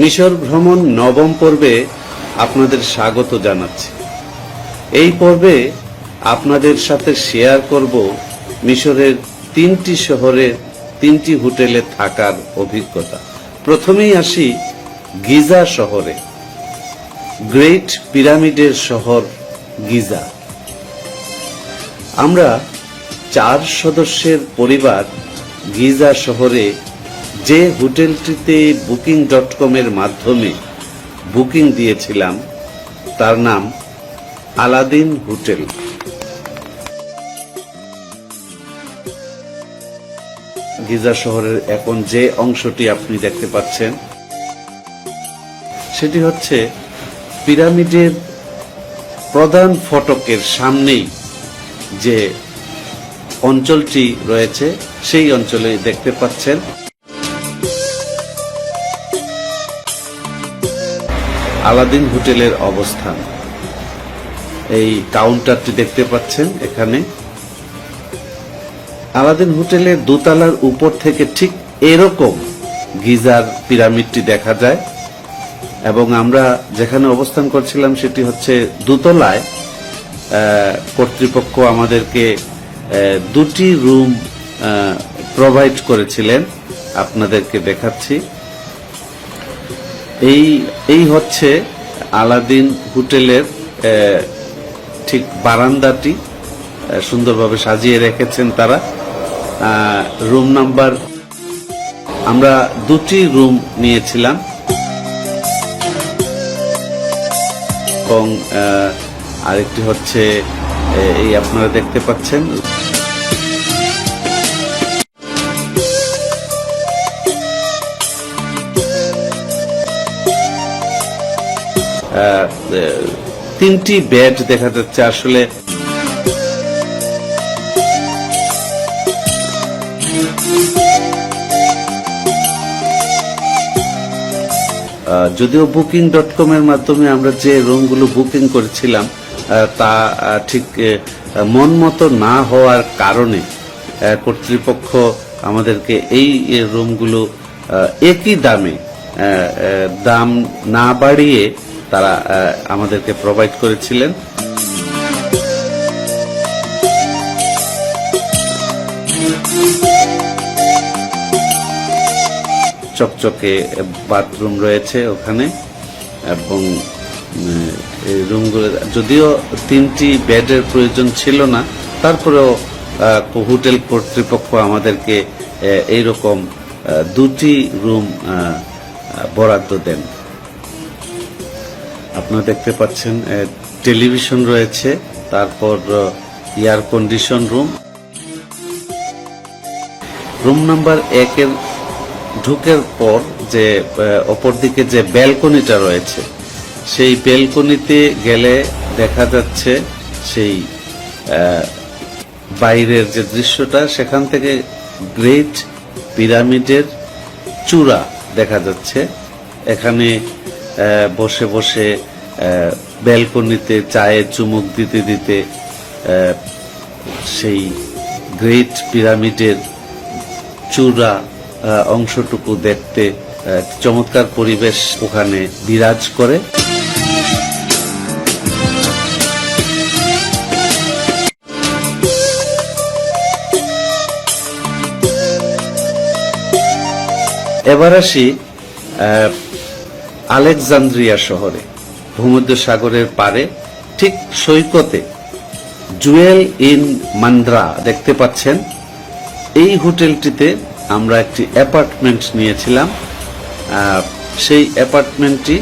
মিশর ভ্রমণ নবম পর্বে আপনাদের স্বাগত জানাচ্ছি। এই পর্বে আপনাদের সাথে শেয়ার করব মিশরের তিনটি শহরের তিনটি হোটেলে থাকার অভিজ্ঞতা। প্রথমেই আসি গিজা শহরে, গ্রেট পিরামিডের শহর গিজা। আমরা চার সদস্যের পরিবার গিজা শহরে যে হোটেলটিতে বুকিং ডট কমের মাধ্যমে বুকিং দিয়েছিলাম, তার নাম আলাদিন হোটেল। গিজা শহরের এখন যে অংশটি আপনি দেখতে পাচ্ছেন, সেটি হচ্ছে পিরামিডের প্রধান ফটকের সামনেই যে অঞ্চলটি রয়েছে, সেই অঞ্চলে দেখতে পাচ্ছেন আলাদিন হোটেলের অবস্থান। এই কাউন্টারটি দেখতে পাচ্ছেন এখানে। আলাদিন হোটেলের দোতলার উপর থেকে ঠিক এরকম গিজার পিরামিডটি দেখা যায়। এবং আমরা যেখানে অবস্থান করছিলাম সেটি হচ্ছে দোতলায়। কর্তৃপক্ষ আমাদেরকে দুটি রুম প্রোভাইড করেছিলেন। আপনাদেরকে দেখাচ্ছি। এই এই হচ্ছে আলাদিন হোটেলের ঠিক বারান্দাটি সুন্দরভাবে সাজিয়ে রেখেছেন তারা। রুম নাম্বার, আমরা দুটি রুম নিয়েছিলাম। এবং আরেকটি হচ্ছে এই আপনারা দেখতে পাচ্ছেন। তিনটি বেড দেখা যাচ্ছে আসলে। যদিও বুকিং ডট কম এর মাধ্যমে আমরা যে রুমগুলো বুকিং করেছিলাম তা ঠিক মন মতো না হওয়ার কারণে কর্তৃপক্ষ আমাদেরকে এই রুমগুলো একই দামে দাম না বাড়িয়ে তারা আমাদেরকে প্রোভাইড করেছিলেন। চকচকে বাথরুম রয়েছে ওখানে, এবং রুমগুলো যদিও তিনটি বেডের প্রয়োজন ছিল না, তারপরেও হোটেল কর্তৃপক্ষ আমাদেরকে এইরকম দুটি রুম বরাদ্দ দেন। আপনারা দেখতে পাচ্ছেন টেলিভিশন রয়েছে, তারপর air condition room. Room number একের ঢুকের পর যে অপরদিকে যে ব্যালকনিটা রয়েছে, সেই ব্যালকনিতে গেলে দেখা যাচ্ছে সেই বাইরের যে দৃশ্যটা, সেখান থেকে গ্রেট পিরামিডের চূড়া দেখা যাচ্ছে। এখানে বসে বসে ব্যালকনিতে চায়ে চুমুক দিতে দিতে সেই গ্রেট পিরামিডের চূড়া অংশটুকু দেখতে চমৎকার পরিবেশ ওখানে বিরাজ করে। এবার আসি আলেকজান্দ্রিয়া শহরে ভূমধ্য সাগরের পারে ঠিক সৈকতে জুয়েল ইন মান্দ্রা দেখতে পাচ্ছেন। এই হোটেলটিতে আমরা একটি অ্যাপার্টমেন্ট নিয়েছিলাম। সেই অ্যাপার্টমেন্টটি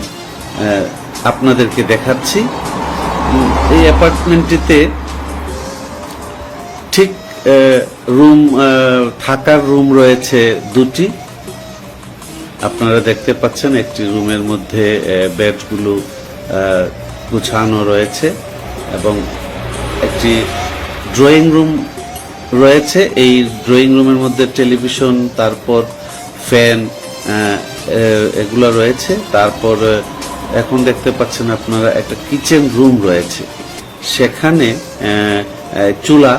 আপনাদেরকে দেখাচ্ছি। এই অ্যাপার্টমেন্টটিতে ঠিক রুম থাকার রুম রয়েছে দুটি। আপনারা দেখতে পাচ্ছেন একটি রুমের মধ্যে বেডগুলো গুছানো রয়েছে এবং একটি ড্রয়িং রুম রয়েছে। এই ড্রয়িং রুমের মধ্যে টেলিভিশন, তারপর ফ্যান এগুলো রয়েছে। তারপর এখন দেখতে পাচ্ছেন আপনারা একটা কিচেন রুম রয়েছে। সেখানে চুলা,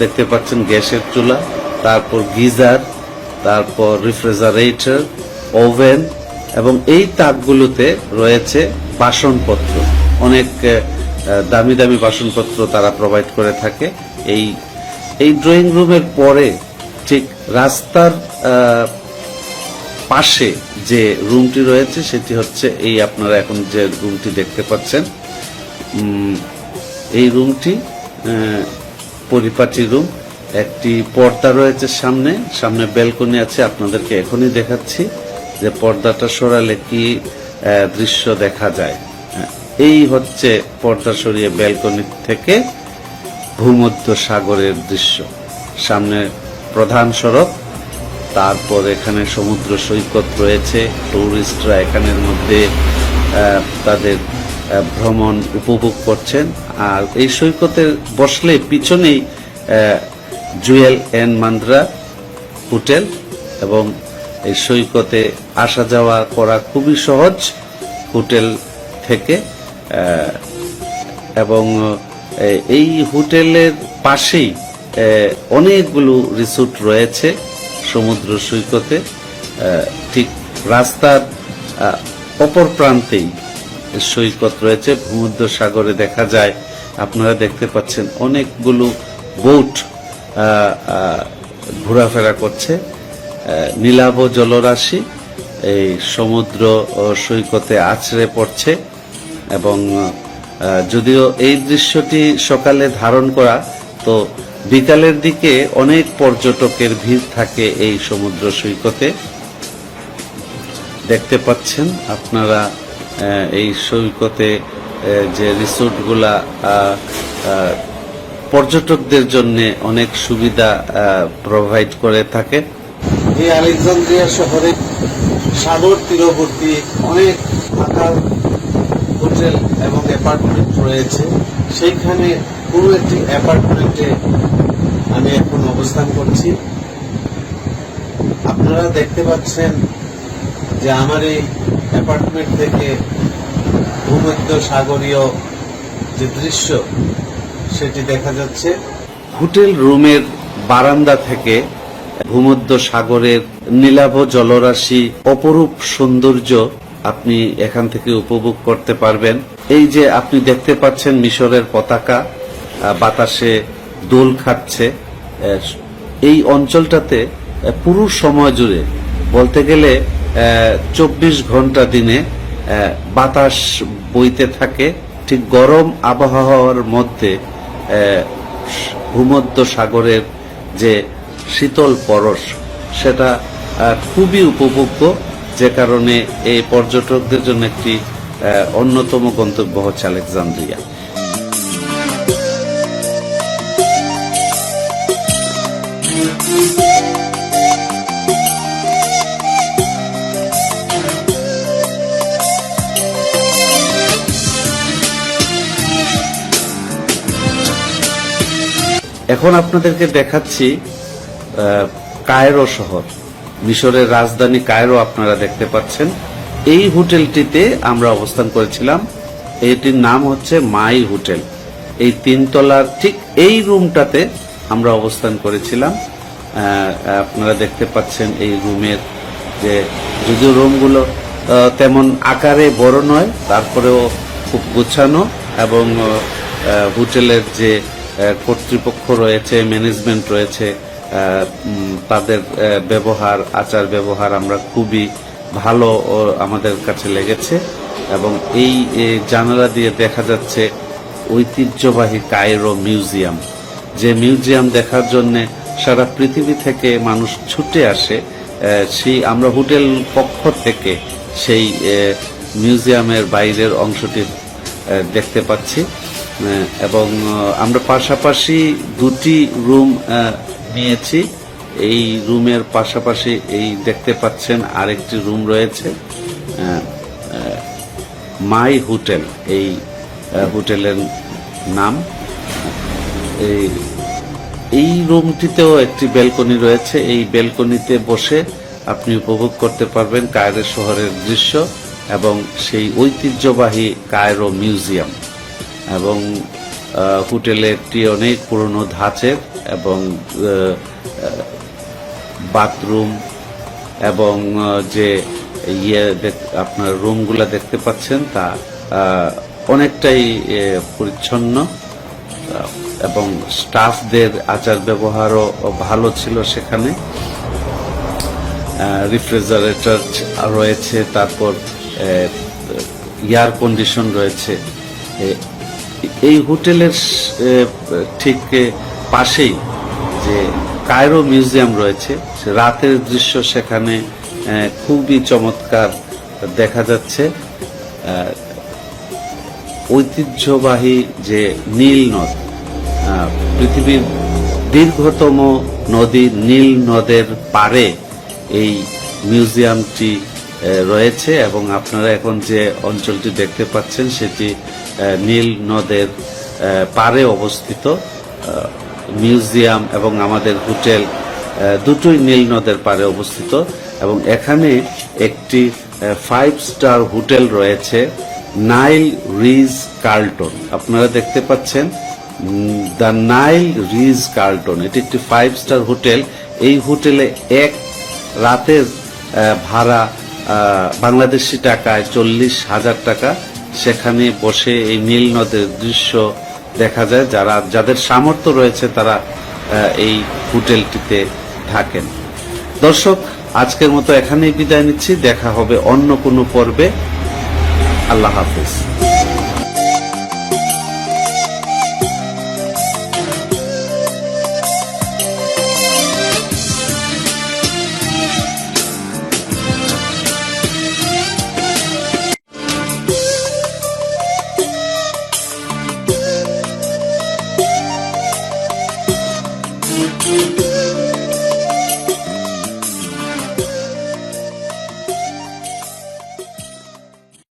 দেখতে পাচ্ছেন গ্যাসের চুলা, তারপর গিজার, তারপর রেফ্রিজারেটর ওভেন এবং এই তাকগুলোতে রয়েছে বাসনপত্র। অনেক দামি দামি বাসনপত্র তারা প্রোভাইড করে থাকে। এই এই ড্রয়িং রুমের পরে ঠিক রাস্তার পাশে যে রুমটি রয়েছে সেটি হচ্ছে এই আপনারা এখন যে রুমটি দেখতে পাচ্ছেন। এই রুমটি পরিপাটি রুম একটি পর্দা রয়েছে সামনে সামনে ব্যালকনি আছে, আপনাদেরকে এখনই দেখাচ্ছি। যে পর্দাটা সরালে কি দৃশ্য দেখা যায়। এই হচ্ছে পর্দা সরিয়ে ব্যালকনি থেকে ভূমধ্য সাগরের দৃশ্য। সামনে প্রধান সড়ক, তারপর এখানে সমুদ্র সৈকত রয়েছে। টুরিস্টরা এখানের মধ্যে তাদের ভ্রমণ উপভোগ করছেন। আর এই সৈকতে বসলে পিছনেই জুয়েল এন মান্দ্রা হোটেল এবং এই সৈকতে আসা যাওয়া করা খুবই সহজ হোটেল থেকে এবং এই হোটেলের পাশেই অনেকগুলো রিসোর্ট রয়েছে সমুদ্র সৈকতে ঠিক রাস্তার অপর প্রান্তেই সৈকত রয়েছে। ভূমধ্য সাগরে দেখা যায়, আপনারা দেখতে পাচ্ছেন অনেকগুলো বোট ঘোরাফেরা করছে। নীলাভ জলরাশি, এই সমুদ্র সৈকতে আছড়ে পড়ছে এবং যদিও এই দৃশ্যটি সকালে ধারণ করা, তো বিকালের দিকে অনেক পর্যটকের ভিড় থাকে এই সমুদ্র সৈকতে। দেখতে পাচ্ছেন আপনারা এই সৈকতে যে রিসোর্টগুলা পর্যটকদের জন্য অনেক সুবিধা প্রোভাইড করে থাকে। এই আলেকজান্দ্রিয়া শহরে সাগর তীরবর্তী অনেক থাকার হোটেল এবং অ্যাপার্টমেন্ট রয়েছে। সেইখানে কোনো একটি অ্যাপার্টমেন্টে আমি এখন অবস্থান করছি। আপনারা দেখতে পাচ্ছেন যে আমার এই অ্যাপার্টমেন্ট থেকে ভূমধ্য সাগরীয় যে দৃশ্য, সেটি দেখা যাচ্ছে। হোটেল রুমের বারান্দা থেকে ভূমধ্য সাগরের নীলাভ জলরাশি অপরূপ সৌন্দর্য আপনি এখান থেকে উপভোগ করতে পারবেন। এই যে আপনি দেখতে পাচ্ছেন মিশরের পতাকা বাতাসে দোল খাচ্ছে এই অঞ্চলটাতে পুরো সময় জুড়ে বলতে গেলে চব্বিশ ঘণ্টা দিনে বাতাস বইতে থাকে। ঠিক গরম আবহাওয়ার মধ্যে ভূমধ্য সাগরের যে শীতল পরশ, সেটা খুবই উপভোগ্য, যে কারণে এই পর্যটকদের জন্য একটি অন্যতম গন্তব্য হচ্ছে আলেকজান্দ্রিয়া। এখন আপনাদেরকে দেখাচ্ছি কায়রো শহর, মিশরের রাজধানী কায়রো আপনারা দেখতে পাচ্ছেন। এই হোটেলটিতে আমরা অবস্থান করেছিলাম। এটির নাম হচ্ছে মাই হোটেল। এই তিনতলার ঠিক এই রুমটাতে আমরা অবস্থান করেছিলাম। আপনারা দেখতে পাচ্ছেন এই রুমের যে, যদিও রুমগুলো তেমন আকারে বড় নয়, তারপরেও খুব গোছানো এবং হোটেলের যে কর্তৃপক্ষ রয়েছে, ম্যানেজমেন্ট রয়েছে তাদের ব্যবহার, আচার ব্যবহার আমরা খুবই ভালো আমাদের কাছে লেগেছে এবং এই জানালা দিয়ে দেখা যাচ্ছে ঐতিহ্যবাহী কায়রো মিউজিয়াম। যে মিউজিয়াম দেখার জন্য সারা পৃথিবী থেকে মানুষ ছুটে আসে সেই, আমরা হোটেল পক্ষ থেকে সেই মিউজিয়ামের বাইরের অংশটি দেখতে পাচ্ছি। এবং আমরা পাশাপাশি দুটি রুম নিয়েছি। এই রুমের পাশাপাশি এই দেখতে পাচ্ছেন আরেকটি রুম রয়েছে মাই হোটেল, এই হোটেলের নাম। এই এই রুমটিতেও একটি ব্যালকনি রয়েছে। এই ব্যালকনিতে বসে আপনি উপভোগ করতে পারবেন কায়রো শহরের দৃশ্য এবং সেই ঐতিহ্যবাহী কায়রো মিউজিয়াম এবং হোটেলে একটি অনেক পুরনো ধাঁচের এবং বাথরুম এবং যে ইয়ে আপনার রুমগুলা দেখতে পাচ্ছেন তা অনেকটাই পরিচ্ছন্ন এবং স্টাফদের আচার ব্যবহারও ভালো ছিল সেখানে। রিফ্রিজারেটর রয়েছে, তারপর এয়ার কন্ডিশন রয়েছে এই হোটেলের ঠিক পাশেই যে কায়রো মিউজিয়াম রয়েছে রাতের দৃশ্য সেখানে খুবই চমৎকার দেখা যাচ্ছে। ঐতিহ্যবাহী যে নীল নদ পৃথিবীর দীর্ঘতম নদী নীল নদের পারে এই মিউজিয়ামটি রয়েছে এবং আপনারা এখন যে অঞ্চলটি দেখতে পাচ্ছেন সেটি নীল নদের পারে অবস্থিত। মিউজিয়াম এবং আমাদের হোটেল দুটোই নীল নদের পারে অবস্থিত এবং এখানে একটি ফাইভ স্টার হোটেল রয়েছে, নাইল রিজ কার্লটন। আপনারা দেখতে পাচ্ছেন দ্য নাইল রিজ কার্লটন। এটি একটি ফাইভ স্টার হোটেল। এই হোটেলে এক রাতের ভাড়া বাংলাদেশি টাকায় চল্লিশ হাজার টাকা। সেখানে বসে এই নীল নদের দৃশ্য দেখা যায়। যারা, যাদের সামর্থ্য রয়েছে, তারা এই হোটেলটিতে থাকেন। দর্শক, আজকের মতো এখানেই বিদায় নিচ্ছি। দেখা হবে অন্য কোনো পর্বে। আল্লাহ হাফিজ।